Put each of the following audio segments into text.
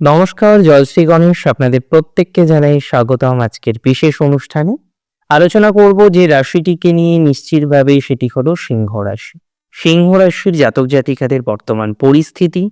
নমস্কার জয়শ্রী গণেশ। আপনাদের প্রত্যেককে জানাই স্বাগতম আজকের বিশেষ অনুষ্ঠানে। আলোচনা করব যে রাশিটিকে নিয়ে নিশ্চিতভাবে সেটি হলো সিংহ রাশি। সিংহ রাশির জাতক জাতিকাদের বর্তমান পরিস্থিতি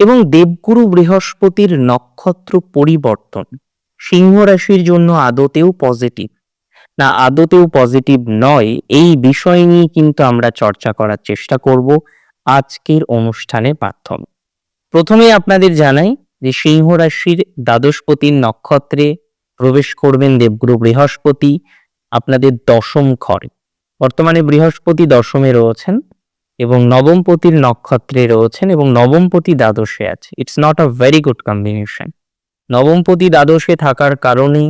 এবং দেবগুরু বৃহস্পতির নক্ষত্র পরিবর্তন। সিংহ রাশির জন্য আদতেও পজিটিভ না, আদতেও পজিটিভ নয়, এই বিষয় নিয়ে কিন্তু আমরা চর্চা করার চেষ্টা করব আজকের অনুষ্ঠানের মাধ্যমে। প্রথমে আপনাদের জানাই যে সিংহ রাশির দ্বাদশপতির নক্ষত্রে প্রবেশ করবেন দেবগুরু বৃহস্পতি, আপনাদের দশম ঘরে। বর্তমানে বৃহস্পতি দশমে রয়েছেন এবং নবমপতির নক্ষত্রে রয়েছেন এবং নবমপতি দ্বাদশে আছে। It's not a very good combination নবমপতি দ্বাদশে থাকার কারণেই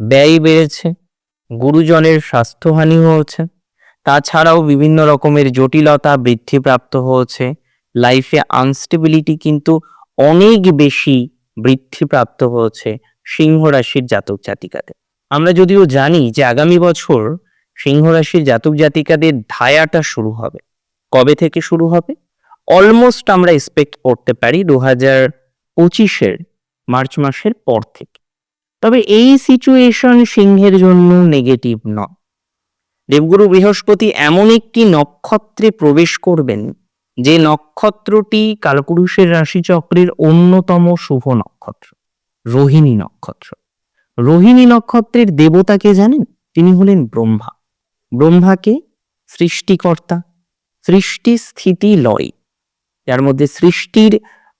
ব্যয় বেড়েছে, গুরুজনের স্বাস্থ্যহানি হয়েছে, তাছাড়াও বিভিন্ন রকমের জটিলতা বৃদ্ধিপ্রাপ্ত হয়েছে। লাইফে আনস্টেবিলিটি কিন্তু অনেক বেশি বৃদ্ধিপ্রাপ্ত হয়েছে সিংহ রাশির জাতক জাতিকাদের। আমরা যদিও জানি যে আগামী বছর সিংহ রাশির জাতক জাতিকাদের ধায়াটা শুরু হবে। কবে থেকে শুরু হবে? অলমোস্ট আমরা এক্সপেক্ট করতে পারি দু হাজার পঁচিশের মার্চ মাসের পর থেকে। তবে এই সিচুয়েশন সিংহের জন্য নেগেটিভ নয়। দেবগুরু বৃহস্পতি এমন একটি নক্ষত্রে প্রবেশ করবেন যে নক্ষত্রটি কালপুরুষের রাশিচক্রের অন্যতম শুভ নক্ষত্র, রোহিণী নক্ষত্র। রোহিণী নক্ষত্রের দেবতাকে জানেন? তিনি হলেন ব্রহ্মা। ব্রহ্মাকে সৃষ্টিকর্তা, সৃষ্টি স্থিতি লয়। যার মধ্যে সৃষ্টির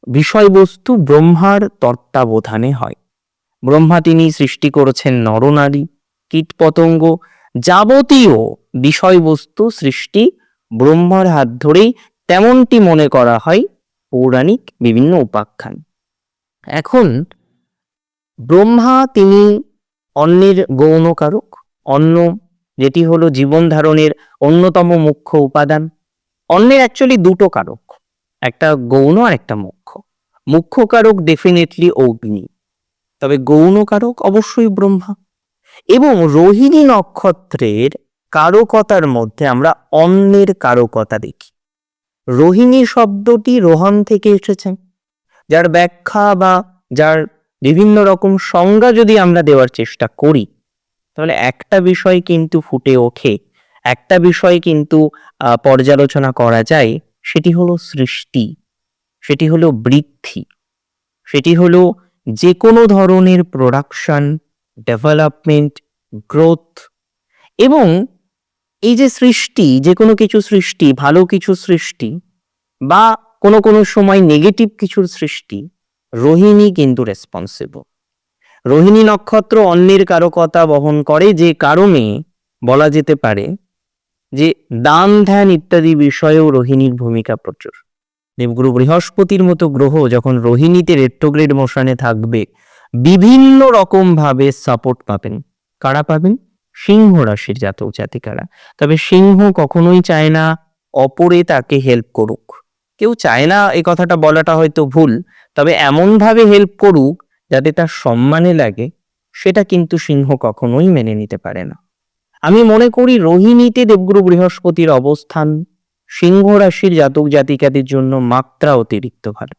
বিষয়বস্তু ব্রহ্মার তত্ত্বাবধানে হয়। ব্রহ্মা তিনি সৃষ্টি করেছেন নরনারী, কীটপতঙ্গ যাবতীয় বিষয়বস্তু সৃষ্টি ব্রহ্মার হাত ধরেই তেমনটি মনে করা হয় পৌরাণিক বিভিন্ন উপাখ্যান। এখন ব্রহ্মা তিনি অন্নের গৌণকারক অন্ন যেটি হলো জীবন ধারণের অন্যতম মুখ্য উপাদান। অন্যের অ্যাকচুয়ালি দুটো কারক, একটা গৌণ আর একটা মুখ্য। মুখ্য কারক ডেফিনেটলি অগ্নি, তবে গৌণ কারক অবশ্যই ব্রহ্মা। এবং রোহিণী নক্ষত্রের কারকতার মধ্যে আমরা অন্নের কারকতা দেখি। রোহিণী শব্দটি রোহন থেকে এসেছে। যার ব্যাখ্যা বা যার বিভিন্ন রকম সংজ্ঞা যদি আমরা দেওয়ার চেষ্টা করি, তাহলে একটা বিষয় কিন্তু ফুটে ওঠে। একটা বিষয় কিন্তু পর্যালোচনা করা যায়, সেটি হলো সৃষ্টি। সেটি হলো বৃদ্ধি। সেটি হলো যে কোনো ধরনের প্রোডাকশন ডেভেলপমেন্ট গ্রোথ এবং এই যে সৃষ্টি, যে কোনো কিছু সৃষ্টি, ভালো কিছু সৃষ্টি, বা কোনো কোনো সময় নেগেটিভ কিছুর সৃষ্টি, রোহিণী কিন্তু রেসপন্সিবল রোহিণী নক্ষত্র অন্যের কারকতা বহন করে যে কারণে বলা যেতে পারে যে দান ধ্যান ইত্যাদি বিষয়েও রোহিণীর ভূমিকা প্রচুর। দেবগুরু বৃহস্পতির মতো গ্রহ যখন রোহিণীতে রেট্রোগ্রেড মোশনে থাকবে, বিভিন্ন রকম ভাবে সাপোর্ট পাবেন। কারা পাবেন? সিংহ রাশির জাতক জাতিকারা। তবে সিংহ কখনোই চায় না অপরে তাকে হেল্প করুক। কেউ চায় না এই কথাটা বলাটা হয়তো ভুল, তবে এমনভাবে হেল্প করুক যাতে তার সম্মানে লাগে, সেটা কিন্তু সিংহ কখনোই মেনে নিতে পারে না। আমি মনে করি রোহিণীতে দেবগুরু বৃহস্পতির অবস্থান সিংহ রাশির জাতক জাতিকাদের জন্য মাত্রা অতিরিক্ত ভালো।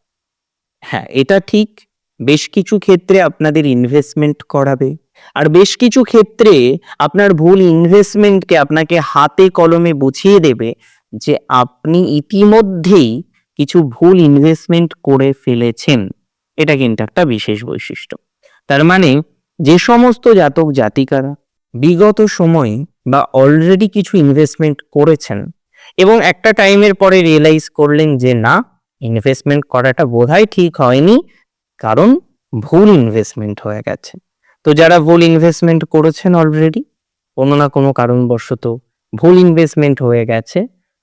হ্যাঁ এটা ঠিক বেশ কিছু ক্ষেত্রে আপনাদের ইনভেস্টমেন্ট করাবে। আর বেশ কিছু ক্ষেত্রে আপনার ভুল ইনভেস্টমেন্টকে আপনাকে হাতে কলমে বুঝিয়ে দেবে যে আপনি ইতিমধ্যেই কিছু ভুল ইনভেস্টমেন্ট করে ফেলেছেন। এটা কিন্তু একটা বিশেষ বৈশিষ্ট্য। তার মানে যে সমস্ত জাতক জাতিকারা বিগত সময়ে বা অলরেডি কিছু ইনভেস্টমেন্ট করেছেন এবং একটা টাইমের পরে রিয়েলাইজ করলেন যে না ইনভেস্টমেন্ট করাটা বোধহয় ঠিক হয়নি কারণ ভুল ইনভেস্টমেন্ট হয়ে গেছে। তো যারা ভুল ইনভেস্টমেন্ট করেছেন অলরেডি কোনো না কোনো কারণবশত ভুল ইনভেস্টমেন্ট হয়ে গেছে।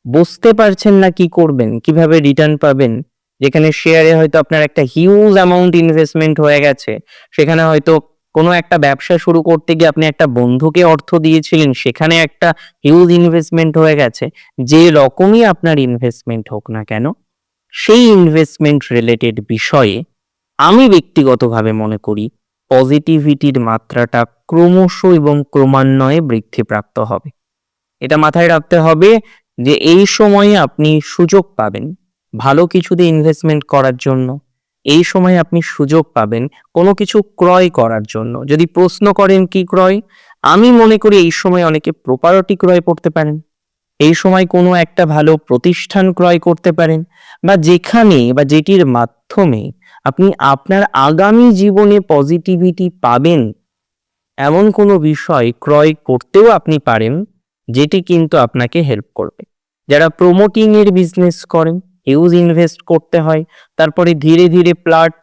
বুঝতে পারছেন না কি করবেন, কীভাবে রিটার্ন পাবেন। যেখানে শেয়ারে হয়তো আপনার একটা হিউজ অ্যামাউন্ট ইনভেস্টমেন্ট হয়ে গেছে, সেখানে হয়তো কোনো একটা ব্যবসা শুরু করতে গিয়ে আপনি একটা বন্ধুকে অর্থ দিয়েছিলেন, সেখানে একটা হিউজ ইনভেস্টমেন্ট হয়ে গেছে। যে রকমই আপনার ইনভেস্টমেন্ট হোক না কেন, সেই ইনভেস্টমেন্ট রিলেটেড বিষয়ে আমি ব্যক্তিগতভাবে মনে করি পজিটিভিটির মাত্রাটা ক্রমশ এবং ক্রমান্বয়ে বৃদ্ধিপ্রাপ্ত হবে। এটা মাথায় রাখতে হবে যে এই সময়ে আপনি সুযোগ পাবেন ভালো কিছুতে ইনভেস্টমেন্ট করার জন্য, এই সময় আপনি সুযোগ পাবেন কোনো কিছু ক্রয় করার জন্য। যদি প্রশ্ন করেন কি ক্রয়, আমি মনে করি এই সময় অনেকে প্রপার্টি ক্রয় করতে পারেন, এই সময় কোনো একটা ভালো প্রতিষ্ঠান ক্রয় করতে পারেন, বা যেখানে বা যেটির মাধ্যমে আপনি আপনার আগামী জীবনে পজিটিভিটি পাবেন। এমন কোনো বিষয় ক্রয় করতেও আপনি পারেন, যেটি কিন্তু আপনাকে হেল্প করবে। যারা প্রমোটিং এর বিজনেস করেন হিউজ ইনভেস্ট করতে হয়, তারপরে ধীরে ধীরে প্লট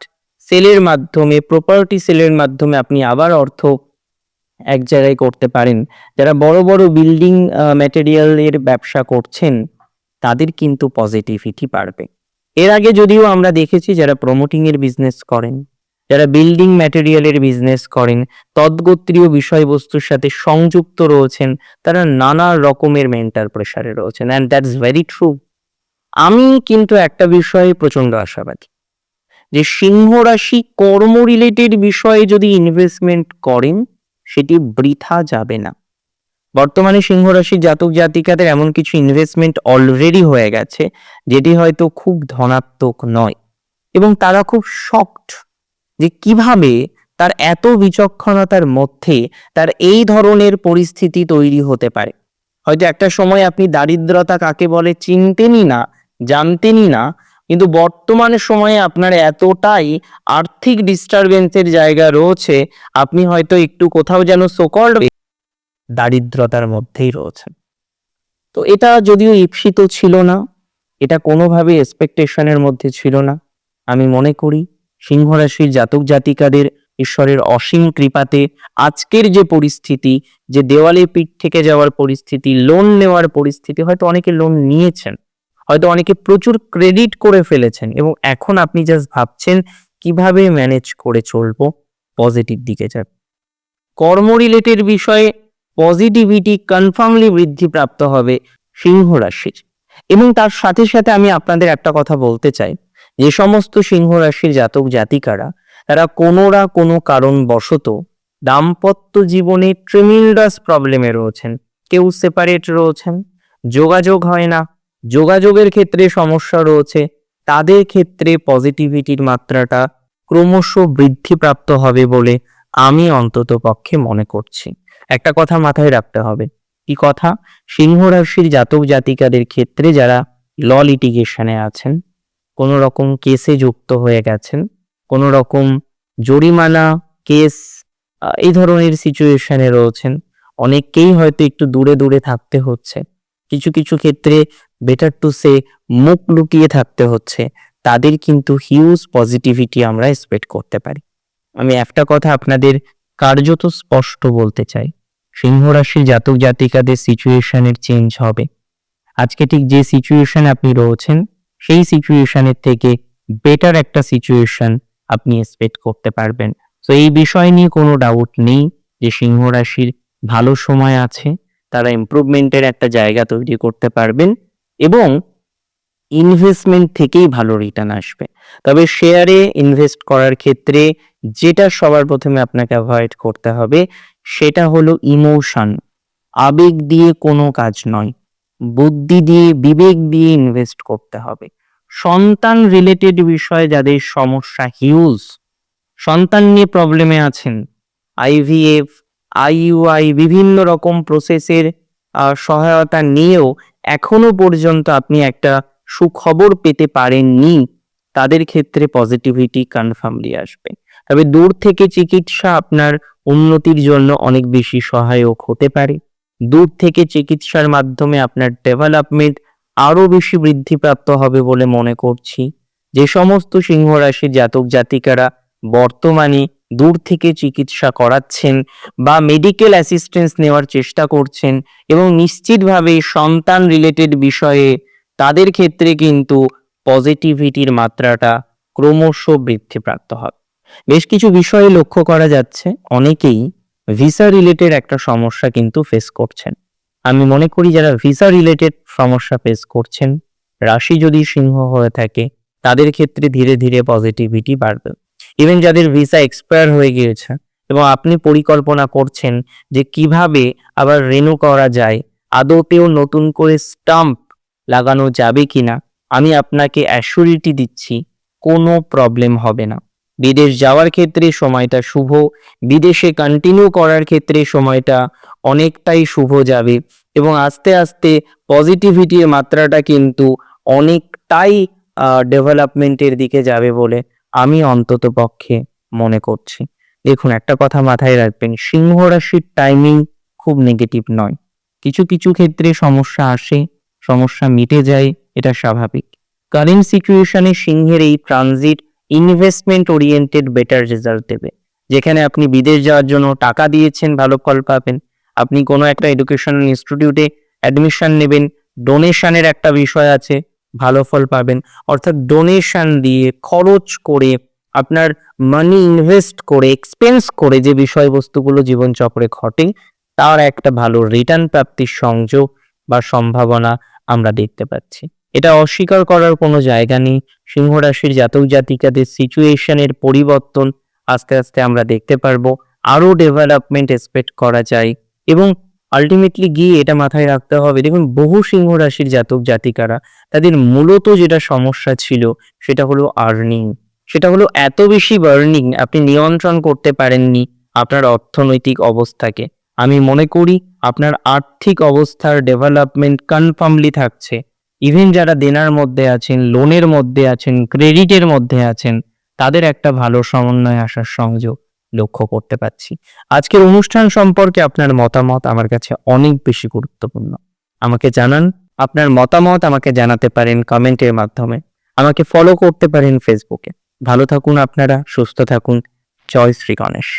সেলের মাধ্যমে প্রপার্টি সেলের মাধ্যমে আপনি আবার অর্থ এক জায়গায় করতে পারেন। যারা বড় বড় বিল্ডিং ম্যাটেরিয়ালের ব্যবসা করছেন, তাদের কিন্তু পজিটিভিটি বাড়বে। এর আগে যদিও আমরা দেখেছি যারা প্রমোটিং এর বিজনেস করেন, যারা বিল্ডিং ম্যাটেরিয়ালের বিজনেস করেন, তদ্গোত্রীয় বিষয়বস্তুর সাথে সংযুক্ত রয়েছেন, তারা নানা রকমের মেন্টাল প্রেশারে রয়েছেন অ্যান্ড দ্যাটস ভেরি ট্রু আমি কিন্তু একটা বিষয়ে প্রচণ্ড আশাবাদী, যে সিংহ রাশি কর্ম রিলেটেড বিষয়ে যদি ইনভেস্টমেন্ট করেন, সেটি বৃথা যাবে না। বর্তমানে সিংহ রাশির জাতক জাতিকাদের এমন কিছু ইনভেস্টমেন্ট অলরেডি হয়ে গেছে, যেটি হয়তো খুব ধনাত্মক নয়। এবং তারা খুব শকড যে কীভাবে তার এত বিচক্ষণতার মধ্যে তার এই ধরনের পরিস্থিতি তৈরি হতে পারে। হয়তো একটা সময় আপনি দারিদ্রতা কাকে বলে চিনতেনই না, জানতেনই না, কিন্তু বর্তমান সময়ে আপনার এতটাই আর্থিক ডিস্টারবেন্সের জায়গা রয়েছে, আপনি হয়তো একটু কোথাও যেন সকল দারিদ্রতার মধ্যেই রয়েছেন তো এটা যদিও ঈপ্সিত ছিল না, এটা কোনোভাবে এক্সপেকটেশনের মধ্যে ছিল না। আমি মনে করি সিংহ রাশির জাতক জাতিকাদের ঈশ্বরের অসীম কৃপাতে আজকের যে পরিস্থিতি, যে দেওয়ালে পিঠ থেকে যাওয়ার পরিস্থিতি লোন নেওয়ার পরিস্থিতি, হয়তো অনেকে লোন নিয়েছেন, হয়তো অনেকে প্রচুর ক্রেডিট করে ফেলেছেন এবং এখন আপনি জাস্ট ভাবছেন কীভাবে ম্যানেজ করে চলবো পজিটিভ দিকে যাবে। কর্ম রিলেটেড বিষয়ে পজিটিভিটি কনফার্মলি বৃদ্ধি প্রাপ্ত হবে সিংহ রাশির। এবং তার সাথে সাথে আমি আপনাদের একটা কথা বলতে চাই। যে সমস্ত সিংহ রাশির জাতক জাতিকারা, তারা কোনো না কোনো কারণ বশত দাম্পত্য জীবনে ট্রিমিল্ডাস প্রবলেমে রয়েছেন। কেউ সেপারেট রয়েছেন, যোগাযোগ হয় না, যোগাযোগের ক্ষেত্রে সমস্যা রয়েছে, তাদের ক্ষেত্রে পজিটিভিটির মাত্রাটা ক্রমশ বৃদ্ধিপ্রাপ্ত হবে বলে আমি অন্তত পক্ষে মনে করছি। একটা কথা মাথায় রাখতে হবে। কি কথা? সিংহ রাশির জাতক জাতিকাদের ক্ষেত্রে যারা ল লিটিগেশনে আছেন কোনো রকম কেসে যুক্ত হয়ে গেছেন কোনো রকম জরিমানা কেস এই ধরনের সিচুয়েশনে রয়েছেন, অনেককেই হয়তো একটু দূরে দূরে থাকতে হচ্ছে। কিছু কিছু ক্ষেত্রে বেটার টু সে মুখ লুকিয়ে থাকতে হচ্ছে। তাদের কিন্তু হিউজ পজিটিভিটি আমরা এক্সপেক্ট করতে পারি। আমি একটা কথা আপনাদের কার্যত স্পষ্ট বলতে চাই। সিংহ রাশির জাতক জাতিকাদের সিচুয়েশনের চেঞ্জ হবে। আজকে ঠিক যে সিচুয়েশনে আপনি রয়েছেন, সেই সিচুয়েশনের থেকে বেটার একটা সিচুয়েশন আপনি এক্সপেক্ট করতে পারবেন। তো এই বিষয় নিয়ে কোনো ডাউট নেই যে সিংহ রাশির ভালো সময় আছে, তারা ইমপ্রুভমেন্টের একটা জায়গা তৈরি করতে পারবেন এবং ইনভেস্টমেন্ট থেকেই ভালো রিটার্ন আসবে। তবে শেয়ারে ইনভেস্ট করার ক্ষেত্রে যেটা সবার প্রথমে আপনাকে অ্যাভয়েড করতে হবে সেটা হলো ইমোশন। আবেগ দিয়ে কোনো কাজ নয়। বুদ্ধি দিয়ে, বিবেক দিয়ে ইনভেস্ট করতে হবে। সন্তান রিলেটেড বিষয়ে যাদের সমস্যা হিউজ সন্তান নিয়ে প্রবলেমে আছেন। আইভিএফ আইইউআই বিভিন্ন রকম প্রসেসের সহায়তা নিয়েও এখনও পর্যন্ত আপনি একটা সুখবর পেতে পারেননি। তাদের ক্ষেত্রে পজিটিভিটি কনফার্মলি আসবে। তবে দূর থেকে চিকিৎসা আপনার উন্নতির জন্য অনেক বেশি সহায়ক হতে পারে। দূর থেকে চিকিৎসার মাধ্যমে আপনার ডেভেলপমেন্ট আরও বেশি বৃদ্ধিপ্রাপ্ত হবে বলে মনে করছি। যে সমস্ত সিংহ রাশির জাতক জাতিকারা বর্তমানে দূর থেকে চিকিৎসা করাচ্ছেন বা মেডিকেল অ্যাসিস্ট্যান্স নেওয়ার চেষ্টা করছেন এবং নিশ্চিতভাবে সন্তান রিলেটেড বিষয়ে তাদের ক্ষেত্রে কিন্তু পজিটিভিটির মাত্রাটা ক্রমশ বৃদ্ধিপ্রাপ্ত হবে। বেশ কিছু বিষয়ে লক্ষ্য করা যাচ্ছে, অনেকেই ভিসা রিলেটেড একটা সমস্যা কিন্তু ফেস করছেন। আমি মনে করি যারা ভিসা রিলেটেড সমস্যা ফেস করছেন, রাশি যদি সিংহ হয়ে থাকে, তাদের ক্ষেত্রে ধীরে ধীরে পজিটিভিটি বাড়বে। ইভেন যাদের ভিসা এক্সপায়ার হয়ে গিয়েছে এবং আপনি পরিকল্পনা করছেন যে কীভাবে আবার রেনু করা যায়, আদতেও নতুন করে স্টাম্প লাগানো যাবে কিনা, আমি আপনাকে অ্যাসুরিটি দিচ্ছি, কোনো প্রবলেম হবে না। বিদেশ যাওয়ার ক্ষেত্রে সময়টা শুভ, বিদেশে কন্টিনিউ করার ক্ষেত্রে সময়টা অনেকটাই শুভ যাবে এবং আস্তে আস্তে পজিটিভিটির মাত্রাটা কিন্তু অনেকটাই ডেভেলপমেন্টের দিকে যাবে বলে আমি অন্তত পক্ষে মনে করছি। দেখুন, একটা কথা মাথায় রাখবেন, সিংহ রাশির টাইমিং খুব নেগেটিভ নয়। কিছু কিছু ক্ষেত্রে সমস্যা আসে, সমস্যা মিটে যায়, এটা স্বাভাবিক। কারেন্ট সিচুয়েশনে সিংহের এই transit investment oriented better result দেবে। যেখানে আপনি বিদেশ যাওয়ার জন্য টাকা দিয়েছেন, ভালো ফল পাবেন। আপনি কোনো একটা এডুকেশনাল ইনস্টিটিউটে অ্যাডমিশন নেবেন ডোনেশনের একটা বিষয় আছে, ভালো ফল পাবেন। অর্থাৎ ডোনেশন দিয়ে খরচ করে আপনার মানি ইনভেস্ট করে এক্সপেন্স করে যে বিষয়বস্তুগুলো জীবনচক্রে ঘটে, তার একটা ভালো রিটার্ন প্রাপ্তির সংযোগ বা সম্ভাবনা আমরা দেখতে পাচ্ছি। এটা অস্বীকার করার কোনো জায়গা নেই। সিংহ রাশির জাতক জাতিকাদের সিচুয়েশনের পরিবর্তন আস্তে আস্তে আমরা দেখতে পারব। আরও ডেভেলপমেন্ট এক্সপেক্ট করা যায় এবং আলটিমেটলি গিয়ে এটা মাথায় রাখতে হবে, দেখুন বহু সিংহ রাশির জাতক জাতিকারা, তাদের মূলত যেটা সমস্যা ছিল সেটা হলো আর্নিং সেটা হলো এত বেশি বার্নিং আপনি নিয়ন্ত্রণ করতে পারেননি আপনার অর্থনৈতিক অবস্থাকে। আমি মনে করি আপনার আর্থিক অবস্থার ডেভেলপমেন্ট কনফার্মলি থাকছে। ইভেন যারা দেনার মধ্যে আছেন, লোনের মধ্যে আছেন ক্রেডিটের মধ্যে আছেন, তাদের একটা ভালো সমন্বয় আসার সংযোগ লক্ষ্য করতে পারছি। আজকের অনুষ্ঠান সম্পর্কে আপনার মতামত আমার কাছে অনেক বেশি গুরুত্বপূর্ণ। আমাকে জানান, আপনার মতামত আমাকে জানাতে পারেন কমেন্টের মাধ্যমে। আমাকে ফলো করতে পারেন ফেসবুকে ভালো থাকুন আপনারা, সুস্থ থাকুন। জয় শ্রী গণেশ।